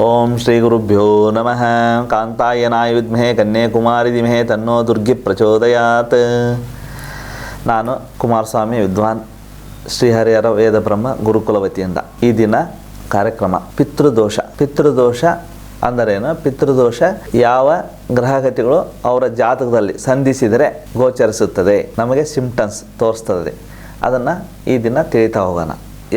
ಓಂ ಶ್ರೀ ಗುರುಭ್ಯೋ ನಮಃ ಕಾಂತಾಯನಾಯ ವಿದ್ಮಹೆ ಕನ್ಯಾಕುಮಾರಿ ದಿಮೆ ತನ್ನೋ ದುರ್ಗಿ ಪ್ರಚೋದಯಾತ್ ನಾನು ಕುಮಾರಸ್ವಾಮಿ ವಿದ್ವಾನ್ ಶ್ರೀಹರಿಹರ ವೇದ ಬ್ರಹ್ಮ ಗುರುಕುಲವತಿಯಿಂದ ಈ ದಿನ ಕಾರ್ಯಕ್ರಮ ಪಿತೃದೋಷ. ಪಿತೃದೋಷ ಅಂದರೇನು? ಪಿತೃದೋಷ ಯಾವ ಗ್ರಹಗತಿಗಳು ಅವರ ಜಾತಕದಲ್ಲಿ ಸಂಧಿಸಿದರೆ ಗೋಚರಿಸುತ್ತದೆ, ನಮಗೆ ಸಿಂಪ್ಟಮ್ಸ್ ತೋರಿಸ್ತದೆ. ಅದನ್ನು ಈ ದಿನ ತಿಳಿತಾ ಹೋಗೋಣ.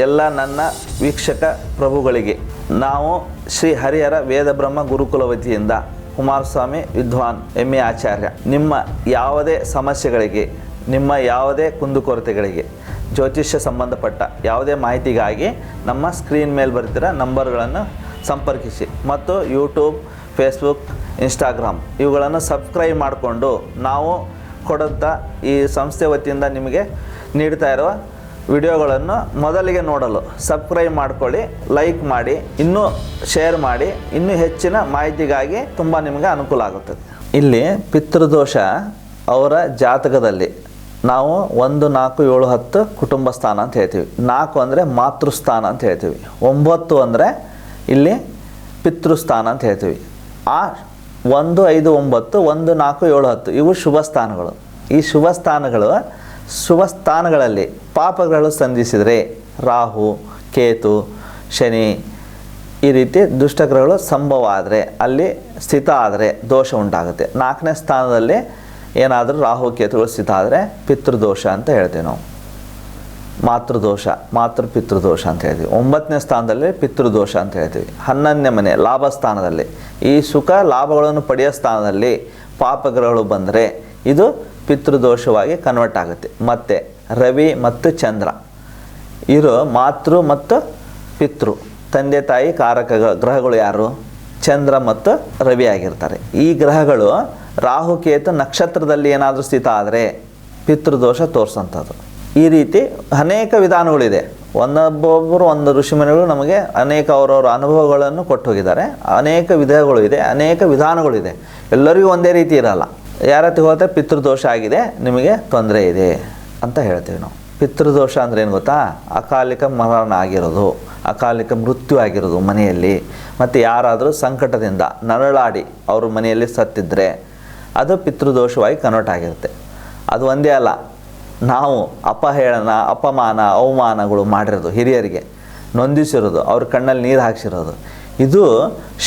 ಎಲ್ಲ ನನ್ನ ವೀಕ್ಷಕ ಪ್ರಭುಗಳಿಗೆ. ನಾವು ಶ್ರೀ ಹರಿಹರ ವೇದ ಬ್ರಹ್ಮ ಗುರುಕುಲ ವತಿಯಿಂದ ಕುಮಾರಸ್ವಾಮಿ ವಿದ್ವಾನ್ ಎಮ್ಮೆ ಆಚಾರ್ಯ. ನಿಮ್ಮ ಯಾವುದೇ ಸಮಸ್ಯೆಗಳಿಗೆ, ನಿಮ್ಮ ಯಾವುದೇ ಕುಂದುಕೊರತೆಗಳಿಗೆ, ಜ್ಯೋತಿಷ್ಯ ಸಂಬಂಧಪಟ್ಟ ಯಾವುದೇ ಮಾಹಿತಿಗಾಗಿ ನಮ್ಮ ಸ್ಕ್ರೀನ್ ಮೇಲೆ ಬರ್ತಿರೋ ನಂಬರ್ಗಳನ್ನು ಸಂಪರ್ಕಿಸಿ. ಮತ್ತು ಯೂಟ್ಯೂಬ್, ಫೇಸ್ಬುಕ್, ಇನ್ಸ್ಟಾಗ್ರಾಮ್ ಇವುಗಳನ್ನು ಸಬ್ಸ್ಕ್ರೈಬ್ ಮಾಡಿಕೊಂಡು ನಾವು ಕೊಡುತ್ತಾ ಈ ಸಂಸ್ಥೆ ವತಿಯಿಂದ ನಿಮಗೆ ನೀಡ್ತಾ ಇರುವ ವಿಡಿಯೋಗಳನ್ನು ಮೊದಲಿಗೆ ನೋಡಲು ಸಬ್ಸ್ಕ್ರೈಬ್ ಮಾಡ್ಕೊಳ್ಳಿ, ಲೈಕ್ ಮಾಡಿ, ಇನ್ನೂ ಶೇರ್ ಮಾಡಿ, ಇನ್ನೂ ಹೆಚ್ಚಿನ ಮಾಹಿತಿಗಾಗಿ ತುಂಬ ನಿಮಗೆ ಅನುಕೂಲ ಆಗುತ್ತದೆ. ಇಲ್ಲಿ ಪಿತೃದೋಷ ಅವರ ಜಾತಕದಲ್ಲಿ ನಾವು ಒಂದು, ನಾಲ್ಕು, ಏಳು, ಹತ್ತು ಕುಟುಂಬ ಸ್ಥಾನ ಅಂತ ಹೇಳ್ತೀವಿ. ನಾಲ್ಕು ಅಂದರೆ ಮಾತೃಸ್ಥಾನ ಅಂತ ಹೇಳ್ತೀವಿ. ಒಂಬತ್ತು ಅಂದರೆ ಇಲ್ಲಿ ಪಿತೃಸ್ಥಾನ ಅಂತ ಹೇಳ್ತೀವಿ. ಆ ಒಂದು, ಐದು, ಒಂಬತ್ತು, ಒಂದು, ನಾಲ್ಕು, ಏಳು, ಹತ್ತು ಇವು ಶುಭ ಸ್ಥಾನಗಳು ಈ ಶುಭ ಸ್ಥಾನಗಳು ಶುಭ ಸ್ಥಾನಗಳಲ್ಲಿ ಪಾಪಗಳು ಸಂಧಿಸಿದರೆ ರಾಹು, ಕೇತು, ಶನಿ ಈ ರೀತಿ ದುಷ್ಟಗ್ರಹಗಳು ಸಂಭವ ಆದರೆ ಅಲ್ಲಿ ಸ್ಥಿತ ಆದರೆ ದೋಷ ಉಂಟಾಗುತ್ತೆ. ನಾಲ್ಕನೇ ಸ್ಥಾನದಲ್ಲಿ ಏನಾದರೂ ರಾಹು, ಕೇತುಗಳು ಸ್ಥಿತ ಆದರೆ ಪಿತೃದೋಷ ಅಂತ ಹೇಳ್ತೀವಿ ನಾವು. ಮಾತೃದೋಷ, ಮಾತೃ ಪಿತೃದೋಷ ಅಂತ ಹೇಳ್ತೀವಿ. ಒಂಬತ್ತನೇ ಸ್ಥಾನದಲ್ಲಿ ಪಿತೃದೋಷ ಅಂತ ಹೇಳ್ತೀವಿ. ಹನ್ನೊಂದನೇ ಮನೆ, ಲಾಭ ಸ್ಥಾನದಲ್ಲಿ. ಈ ಸುಖ, ಲಾಭಗಳನ್ನು ಪಡೆಯೋ ಸ್ಥಾನದಲ್ಲಿ ಪಾಪಗ್ರಹಗಳು ಬಂದರೆ ಇದು ಪಿತೃದೋಷವಾಗಿ ಕನ್ವರ್ಟ್ ಆಗುತ್ತೆ. ಮತ್ತೆ ರವಿ ಮತ್ತು ಚಂದ್ರ. ಇರೋ ಮಾತೃ ಮತ್ತು ಪಿತೃ. ತಂದೆ, ತಾಯಿ, ಕಾರಕ ಗ್ರಹಗಳು ಯಾರು? ಚಂದ್ರ ಮತ್ತು ರವಿ ಆಗಿರ್ತಾರೆ. ಈ ಗ್ರಹಗಳು ರಾಹುಕೇತು ನಕ್ಷತ್ರದಲ್ಲಿ ಏನಾದರೂ ಸ್ಥಿತ ಆದರೆ ಪಿತೃದೋಷ ತೋರಿಸೋಂಥದ್ದು. ಈ ರೀತಿ ಅನೇಕ ವಿಧಾನಗಳಿದೆ. ಒಂದೊಬ್ಬೊಬ್ಬರು ಒಂದು ಋಷಿಮುನಿಗಳು ನಮಗೆ ಅನೇಕ ಅವರವರ ಅನುಭವಗಳನ್ನು ಕೊಟ್ಟು ಹೋಗಿದ್ದಾರೆ ಅನೇಕ ವಿಧಗಳು ಇದೆ, ಅನೇಕ ವಿಧಾನಗಳಿದೆ ಎಲ್ಲರಿಗೂ ಒಂದೇ ರೀತಿ ಇರಲ್ಲ. ಯಾರ ಹೋದರೆ ಪಿತೃದೋಷ ಆಗಿದೆ, ನಿಮಗೆ ತೊಂದರೆ ಇದೆ ಅಂತ ಹೇಳ್ತೀವಿ ನಾವು. ಪಿತೃದೋಷ ಅಂದ್ರೆ ಏನು ಗೊತ್ತಾ? ಅಕಾಲಿಕ ಮರಣ ಆಗಿರೋದು, ಅಕಾಲಿಕ ಮೃತ್ಯು ಆಗಿರೋದು ಮನೆಯಲ್ಲಿ. ಮತ್ತು ಯಾರಾದರೂ ಸಂಕಟದಿಂದ ನರಳಾಡಿ ಅವರು ಮನೆಯಲ್ಲಿ ಸತ್ತಿದ್ದರೆ ಅದು ಪಿತೃದೋಷವಾಗಿ ಕನ್ವರ್ಟ್ ಆಗಿರುತ್ತೆ. ಅದು ಒಂದೇ ಅಲ್ಲ, ನಾವು ಅಪಹೇಳನ, ಅಪಮಾನ, ಅವಮಾನಗಳು ಮಾಡಿರೋದು ಹಿರಿಯರಿಗೆ, ನೊಂದಿಸಿರೋದು, ಅವ್ರ ಕಣ್ಣಲ್ಲಿ ನೀರು ಹಾಕ್ಸಿರೋದು. ಇದು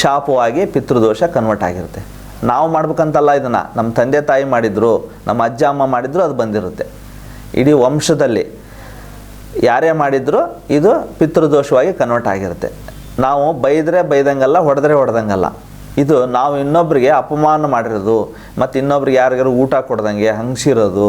ಶಾಪವಾಗಿ ಪಿತೃದೋಷ ಕನ್ವರ್ಟ್ ಆಗಿರುತ್ತೆ. ನಾವು ಮಾಡ್ಬೇಕಂತಲ್ಲ ಇದನ್ನು. ನಮ್ಮ ತಂದೆ ತಾಯಿ ಮಾಡಿದ್ರು, ನಮ್ಮ ಅಜ್ಜ ಅಮ್ಮ ಮಾಡಿದ್ರು, ಅದು ಬಂದಿರುತ್ತೆ. ಇಡೀ ವಂಶದಲ್ಲಿ ಯಾರೇ ಮಾಡಿದ್ರು, ಇದು ಪಿತೃದೋಷವಾಗಿ ಕನ್ವರ್ಟ್ ಆಗಿರುತ್ತೆ. ನಾವು ಬೈದರೆ ಬೈದಂಗಲ್ಲ, ಹೊಡೆದ್ರೆ ಹೊಡೆದಂಗಲ್ಲ. ಇದು ನಾವು ಇನ್ನೊಬ್ಬರಿಗೆ ಅಪಮಾನ ಮಾಡಿರೋದು ಮತ್ತು ಇನ್ನೊಬ್ರಿಗೆ ಯಾರಿಗಾರು ಊಟ ಕೊಡ್ದಂಗೆ ಹಂಗಿಸಿರೋದು,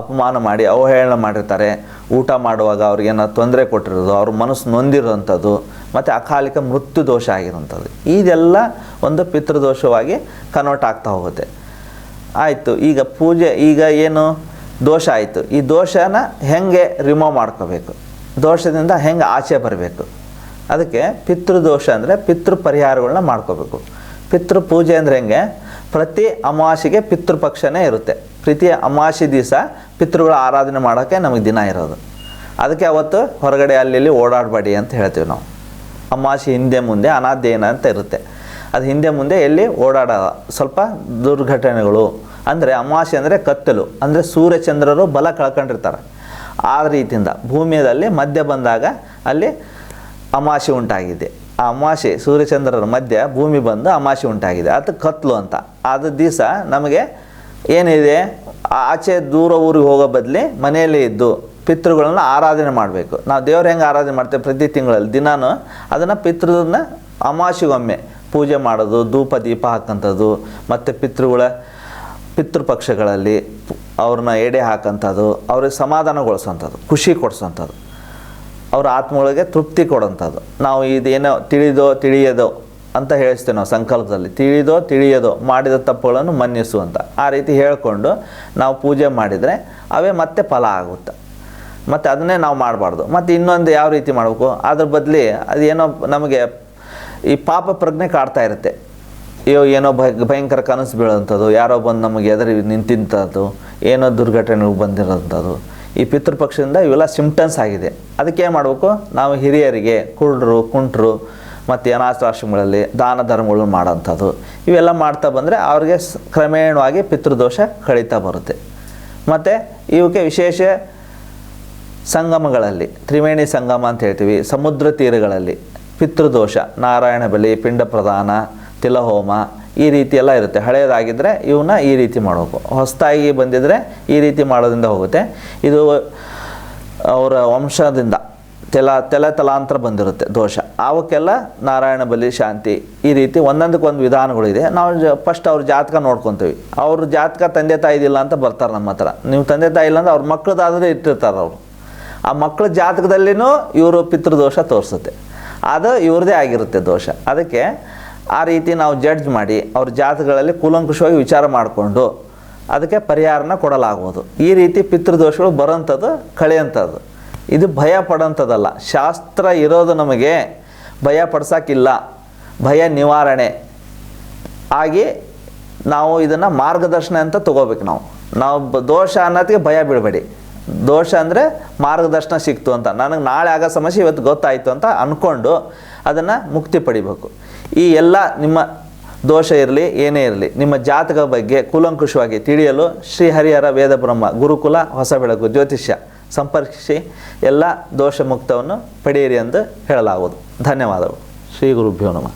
ಅಪಮಾನ ಮಾಡಿ ಅವಹೇಳನ ಮಾಡಿರ್ತಾರೆ. ಊಟ ಮಾಡುವಾಗ ಅವ್ರಿಗೇನೋ ತೊಂದರೆ ಕೊಟ್ಟಿರೋದು, ಅವ್ರ ಮನಸ್ಸು ನೊಂದಿರೋಂಥದ್ದು, ಮತ್ತು ಅಕಾಲಿಕ ಮೃತ್ಯು ದೋಷ ಆಗಿರೋಂಥದ್ದು, ಇದೆಲ್ಲ ಒಂದು ಪಿತೃದೋಷವಾಗಿ ಕನ್ವರ್ಟ್ ಆಗ್ತಾ ಹೋಗುತ್ತೆ. ಆಯಿತು, ಈಗ ಪೂಜೆ, ಈಗ ಏನು ದೋಷ ಆಯಿತು. ಈ ದೋಷನ ಹೆಂಗೆ ರಿಮೂವ್ ಮಾಡ್ಕೋಬೇಕು? ದೋಷದಿಂದ ಹೆಂಗೆ ಆಚೆ ಬರಬೇಕು? ಅದಕ್ಕೆ ಪಿತೃದೋಷ ಅಂದರೆ ಪಿತೃ ಪರಿಹಾರಗಳನ್ನ ಮಾಡ್ಕೋಬೇಕು. ಪಿತೃ ಪೂಜೆ ಅಂದರೆ ಹೆಂಗೆ? ಪ್ರತಿ ಅಮಾವಾಸ್ಯೆಗೆ ಪಿತೃಪಕ್ಷನೇ ಇರುತ್ತೆ. ಪ್ರತಿ ಅಮಾವಾಸ್ಯೆ ದಿವಸ ಪಿತೃಗಳ ಆರಾಧನೆ ಮಾಡೋಕ್ಕೆ ನಮಗೆ ದಿನ ಇರೋದು. ಅದಕ್ಕೆ ಅವತ್ತು ಹೊರಗಡೆ ಅಲ್ಲಲ್ಲಿ ಓಡಾಡಬೇಡಿ ಅಂತ ಹೇಳ್ತೀವಿ ನಾವು. ಅಮಾವಾಸ್ಯೆ ಹಿಂದೆ ಮುಂದೆ ಅನಾಧ್ಯಯನ ಅಂತ ಇರುತ್ತೆ. ಅದು ಹಿಂದೆ ಮುಂದೆ ಎಲ್ಲಿ ಓಡಾಡ ಸ್ವಲ್ಪ ದುರ್ಘಟನೆಗಳು, ಅಂದರೆ ಅಮಾವಾಸ್ಯೆ ಅಂದರೆ ಕತ್ತಲು, ಅಂದರೆ ಸೂರ್ಯಚಂದ್ರರು ಬಲ ಕಳ್ಕೊಂಡಿರ್ತಾರೆ. ಆ ರೀತಿಯಿಂದ ಭೂಮಿಯಲ್ಲಿ ಮಧ್ಯ ಬಂದಾಗ ಅಲ್ಲಿ ಅಮಾವಾಸ್ಯೆ ಉಂಟಾಗಿದೆ. ಆ ಅಮಾವಾಸ್ಯೆ ಸೂರ್ಯಚಂದ್ರರ ಮಧ್ಯ ಭೂಮಿ ಬಂದು ಅಮಾವಾಸ್ಯೆ ಉಂಟಾಗಿದೆ. ಅದು ಕತ್ಲು ಅಂತ. ಅದು ದಿವಸ ನಮಗೆ ಏನಿದೆ? ಆಚೆ ದೂರ ಊರಿಗೆ ಹೋಗೋ ಬದಲಿ ಮನೆಯಲ್ಲೇ ಇದ್ದು ಪಿತೃಗಳನ್ನ ಆರಾಧನೆ ಮಾಡಬೇಕು. ನಾವು ದೇವ್ರು ಹೆಂಗೆ ಆರಾಧನೆ ಮಾಡ್ತೇವೆ? ಪ್ರತಿ ತಿಂಗಳಲ್ಲಿ ದಿನಾನು ಅದನ್ನು ಪಿತೃದನ್ನ ಅಮಾವಾಸ್ಯೆಗೊಮ್ಮೆ ಪೂಜೆ ಮಾಡೋದು, ಧೂಪ, ದೀಪ ಹಾಕೋಂಥದ್ದು ಮತ್ತು ಪಿತೃಗಳ, ಪಿತೃಪಕ್ಷಗಳಲ್ಲಿ ಅವ್ರನ್ನ ಎಡೆ ಹಾಕೋಂಥದ್ದು ಅವ್ರಿಗೆ ಸಮಾಧಾನಗೊಳಿಸೋಂಥದ್ದು, ಖುಷಿ ಕೊಡಿಸೋಂಥದ್ದು. ಅವ್ರ ಆತ್ಮಗಳಿಗೆ ತೃಪ್ತಿ ಕೊಡೋಂಥದ್ದು. ನಾವು ಇದೇನೋ ತಿಳಿದೋ, ತಿಳಿಯದೋ ಅಂತ ಹೇಳಿಸ್ತೇವೆ ನಾವು ಸಂಕಲ್ಪದಲ್ಲಿ. ತಿಳಿದೋ ತಿಳಿಯದೋ ಮಾಡಿದ ತಪ್ಪುಗಳನ್ನು ಮನ್ನಿಸು ಅಂತ. ಆ ರೀತಿ ಹೇಳಿಕೊಂಡು ನಾವು ಪೂಜೆ ಮಾಡಿದರೆ ಅವೇ ಮತ್ತೆ ಫಲ ಆಗುತ್ತೆ. ಮತ್ತು ಅದನ್ನೇ ನಾವು ಮಾಡಬಾರ್ದು. ಮತ್ತು ಇನ್ನೊಂದು ಯಾವ ರೀತಿ ಮಾಡಬೇಕು? ಅದ್ರ ಬದಲಿ ಅದೇನೋ ನಮಗೆ ಈ ಪಾಪ ಪ್ರಜ್ಞೆ ಕಾಡ್ತಾ ಇರುತ್ತೆ. ಅಯ್ಯೋ, ಏನೋ ಭಯ, ಭಯಂಕರ ಕನಸು ಬೀಳೋಂಥದ್ದು ಯಾರೋ ಬಂದು ನಮಗೆ ಎದುರು ನಿಂತಿಂಥದ್ದು ಏನೋ ದುರ್ಘಟನೆಗಳು ಬಂದಿರೋಂಥದ್ದು ಈ ಪಿತೃಪಕ್ಷದಿಂದ ಇವೆಲ್ಲ ಸಿಂಪ್ಟಮ್ಸ್ ಆಗಿದೆ. ಅದಕ್ಕೆ ಏನು ಮಾಡಬೇಕು? ನಾವು ಹಿರಿಯರಿಗೆ, ಕುರುಡರು, ಕುಂಟರು ಮತ್ತು ಅನಾಥಾಶ್ರಮಗಳಲ್ಲಿ ದಾನ ಧರ್ಮಗಳು ಮಾಡೋಂಥದ್ದು ಇವೆಲ್ಲ ಮಾಡ್ತಾ ಬಂದರೆ ಅವ್ರಿಗೆ ಕ್ರಮೇಣವಾಗಿ ಪಿತೃದೋಷ ಕಳೀತಾ ಬರುತ್ತೆ. ಮತ್ತು ಇವಕ್ಕೆ ವಿಶೇಷ ಸಂಗಮಗಳಲ್ಲಿ, ತ್ರಿವೇಣಿ ಸಂಗಮ ಅಂತ ಹೇಳ್ತೀವಿ, ಸಮುದ್ರ ತೀರಗಳಲ್ಲಿ ಪಿತೃದೋಷ, ನಾರಾಯಣ ಬಲಿ, ಪಿಂಡ ಪ್ರದಾನ ತಿಲಹೋಮ ಈ ರೀತಿ ಎಲ್ಲ ಇರುತ್ತೆ. ಹಳೆಯದಾಗಿದ್ದರೆ ಇವನ್ನ ಈ ರೀತಿ ಮಾಡಬೇಕು. ಹೊಸದಾಗಿ ಬಂದಿದ್ದರೆ ಈ ರೀತಿ ಮಾಡೋದ್ರಿಂದ ಹೋಗುತ್ತೆ. ಇದು ಅವರ ವಂಶದಿಂದ. ತೆಲ, ತಲೆ ತಲಾಂತರ ಬಂದಿರುತ್ತೆ ದೋಷ. ಅವಕ್ಕೆಲ್ಲ ನಾರಾಯಣ ಬಲಿ, ಶಾಂತಿ ಈ ರೀತಿ ಒಂದೊಂದಕ್ಕೊಂದು ವಿಧಾನಗಳಿದೆ ನಾವು ಫಸ್ಟ್ ಅವ್ರ ಜಾತಕ ನೋಡ್ಕೊತೀವಿ. ಅವ್ರ ಜಾತಕ ತಂದೆ ತಾಯಿ ಇದಿಲ್ಲ ಅಂತ ಬರ್ತಾರೆ ನಮ್ಮ ಹತ್ರ. ನೀವು ತಂದೆ ತಾಯಿ ಇಲ್ಲ ಅಂದ್ರೆ ಅವ್ರ ಮಕ್ಕಳದಾದರೆ ಇಟ್ಟಿರ್ತಾರೆ ಅವರು. ಆ ಮಕ್ಕಳ ಜಾತಕದಲ್ಲಿನೂ ಇವರು ಪಿತೃದೋಷ ತೋರಿಸುತ್ತೆ. ಅದು ಇವ್ರದ್ದೇ ಆಗಿರುತ್ತೆ ದೋಷ. ಅದಕ್ಕೆ ಆ ರೀತಿ ನಾವು ಜಡ್ಜ್ ಮಾಡಿ ಅವ್ರ ಜಾತಕಗಳಲ್ಲಿ ಕೂಲಂಕುಷವಾಗಿ ವಿಚಾರ ಮಾಡಿಕೊಂಡು ಅದಕ್ಕೆ ಪರಿಹಾರನ ಕೊಡಲಾಗುವುದು. ಈ ರೀತಿ ಪಿತೃದೋಷಗಳು ಬರೋಂಥದ್ದು ಕಳೆಯೋಂಥದ್ದು. ಇದು ಭಯ ಪಡೋಂಥದ್ದಲ್ಲ ಶಾಸ್ತ್ರ ಇರೋದು ನಮಗೆ ಭಯ ಪಡ್ಸೋಕ್ಕಿಲ್ಲ ಭಯ ನಿವಾರಣೆ. ಆಗಿ ನಾವು ಇದನ್ನು ಮಾರ್ಗದರ್ಶನ ಅಂತ ತಗೋಬೇಕು ನಾವು. ನಾವು ದೋಷ ಅನ್ನೋದಕ್ಕೆ ಭಯ ಬೀಳಬೇಡಿ. ದೋಷ ಅಂದರೆ ಮಾರ್ಗದರ್ಶನ ಸಿಕ್ತು ಅಂತ. ನನಗೆ ನಾಳೆ ಆಗೋ ಸಮಸ್ಯೆ ಇವತ್ತು ಗೊತ್ತಾಯಿತು ಅಂತ ಅಂದ್ಕೊಂಡು ಅದನ್ನು ಮುಕ್ತಿ ಪಡಿಬೇಕು. ಈ ಎಲ್ಲ ನಿಮ್ಮ ದೋಷ ಇರಲಿ, ಏನೇ ಇರಲಿ, ನಿಮ್ಮ ಜಾತಕ ಬಗ್ಗೆ ಕೂಲಂಕುಷವಾಗಿ ತಿಳಿಯಲು ಶ್ರೀ ಹರಿಹರ ವೇದ ಬ್ರಹ್ಮ ಗುರುಕುಲ ಹೊಸ ಬೆಳಕು ಜ್ಯೋತಿಷ್ಯ. ಸಂಪರ್ಕಿಸಿ ಎಲ್ಲ ದೋಷ ಮುಕ್ತವನ್ನು ಪಡೆಯಿರಿ ಎಂದು ಹೇಳಲಾಗುವುದು. ಧನ್ಯವಾದಗಳು. ಶ್ರೀ ಗುರುಭ್ಯೋ ನಮಃ.